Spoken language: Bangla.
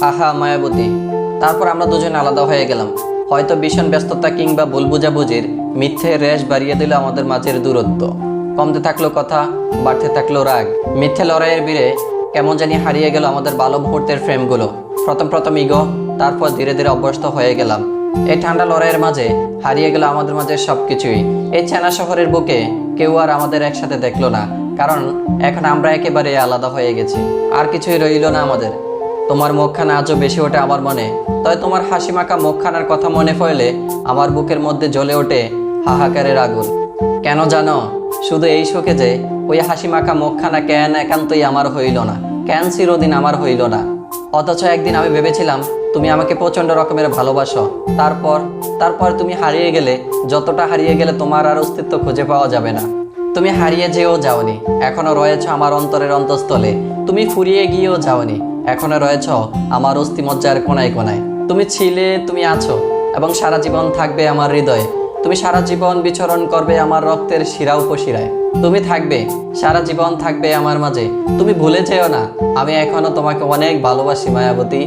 আহা, মায়াবতী। তারপর আমরা দুজন আলাদা হয়ে গেলাম। হয়তো ভীষণ ব্যস্ততা কিংবা ভুল বুঝাবুঝির মিথ্যে রেশ বাড়িয়ে দিল আমাদের মাঝের দূরত্ব। কমতে থাকল কথা, বাড়তে থাকল রাগ। মিথ্যে লড়াইয়ের বীরে কেমন জানি হারিয়ে গেল আমাদের ভালো মুহূর্তের ফ্রেমগুলো। প্রথম প্রথম ইগো, তারপর ধীরে ধীরে অভ্যস্ত হয়ে গেলাম। এই ঠান্ডা লড়াইয়ের মাঝে হারিয়ে গেল আমাদের মাঝে সব কিছুই এই চেনা শহরের বুকে কেউ আর আমাদের একসাথে দেখল না, কারণ এখন আমরা একেবারে আলাদা হয়ে গেছি। আর কিছুই রইল না আমাদের। তোমার মুখখানা আজও বেশি ওঠে আমার মনে। তাই তোমার হাসি মাখা মুখখানার কথা মনে পড়লে আমার বুকের মধ্যে জ্বলে ওঠে হাহাকারের আগুন। কেন জানো? শুধু এই শোকে যে ওই হাসি মাখা মুখখানা কেন একান্তই আমার হইল না। কেন চিরদিন আমার হইল না? অথচ একদিন আমি ভেবেছিলাম, তুমি আমাকে প্রচণ্ড রকমের ভালোবাসো। তারপর তারপর তুমি হারিয়ে গেলে, যতটা হারিয়ে গেলে তোমার আর অস্তিত্ব খুঁজে পাওয়া যাবে না। তুমি হারিয়ে যেও যাওনি, এখনও রয়েছ আমার অন্তরের অন্তঃস্থলে। তুমি ফুরিয়ে গিয়েও যাওনি এখনও রয়েছ আমার অস্থিমজ্জার কোনায় কোনায়। তুমি ছিলে, তুমি আছো, এবং সারা জীবন থাকবে আমার হৃদয়ে। তুমি সারা জীবন বিচরণ করবে আমার রক্তের শিরা উপশিরায়। তুমি থাকবে, সারা জীবন থাকবে আমার মাঝে। তুমি ভুলে যেও না, আমি এখনও তোমাকে অনেক ভালোবাসি, মায়াবতী।